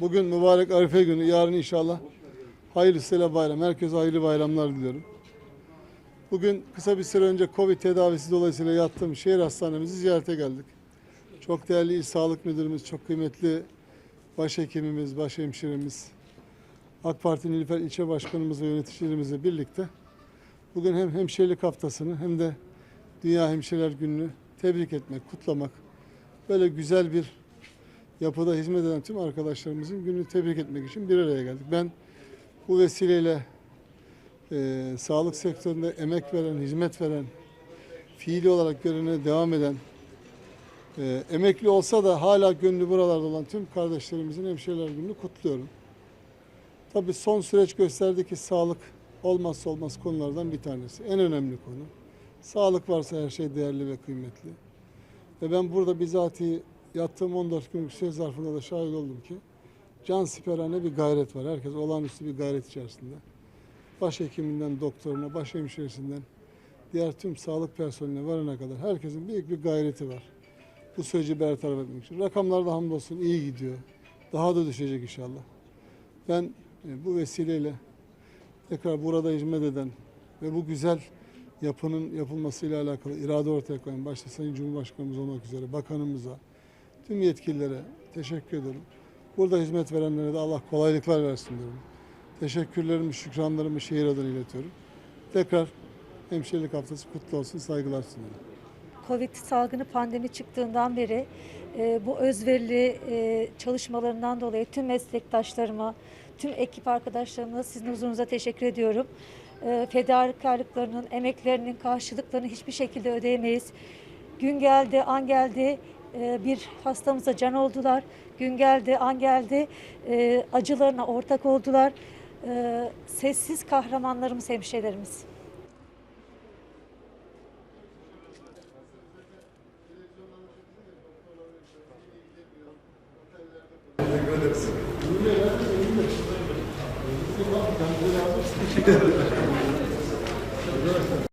Bugün mübarek Arife günü, yarın inşallah hayırlısıyla bayram. Herkese hayırlı bayramlar diliyorum. Bugün kısa bir süre önce Covid tedavisi dolayısıyla yattığım şehir hastanemizi ziyarete geldik. Çok değerli İl Sağlık Müdürümüz, çok kıymetli başhekimimiz, başhemşiremiz, AK Parti Nilüfer İlçe Başkanımız ve yöneticilerimizle birlikte bugün hem hemşirelik haftasını hem de Dünya Hemşireler Günü'nü tebrik etmek, kutlamak, böyle güzel bir yapıda hizmet eden tüm arkadaşlarımızın gününü tebrik etmek için bir araya geldik. Ben bu vesileyle e, sağlık sektöründe emek veren, hizmet veren, fiili olarak görevine devam eden, e, emekli olsa da hala gönlü buralarda olan tüm kardeşlerimizin hemşireler gününü kutluyorum. Tabii son süreç gösterdi ki sağlık olmazsa olmaz konulardan bir tanesi. En önemli konu. Sağlık varsa her şey değerli ve kıymetli. Ve ben burada bizatihi yattığım 14 günlük süre zarfında da şahit oldum ki can siperhane bir gayret var. Herkes olağanüstü bir gayret içerisinde. Başhekiminden doktoruna, başhemşiresinden diğer tüm sağlık personeline varana kadar herkesin büyük bir gayreti var. Bu süreci bertaraf etmek için. Rakamlar da hamdolsun iyi gidiyor. Daha da düşecek inşallah. Ben e, bu vesileyle tekrar burada hizmet eden ve bu güzel yapının yapılmasıyla alakalı irade ortaya koyan başta Sayın Cumhurbaşkanımız olmak üzere bakanımıza, tüm yetkililere teşekkür ederim. Burada hizmet verenlere de Allah kolaylıklar versin diyorum. Teşekkürlerimi, şükranlarımı şehir adına iletiyorum. Tekrar hemşirelik haftası kutlu olsun, saygılar sunuyorum. Covid salgını pandemi çıktığından beri e, bu özverili e, çalışmalarından dolayı tüm meslektaşlarıma, tüm ekip arkadaşlarıma sizin huzurunuza teşekkür ediyorum. E, fedakarlıklarının, emeklerinin karşılıklarını hiçbir şekilde ödeyemeyiz. Gün geldi, an geldi, bir hastamıza can oldular. Gün geldi, an geldi, e, acılarına ortak oldular. E, sessiz kahramanlarımız, hemşehrilerimiz.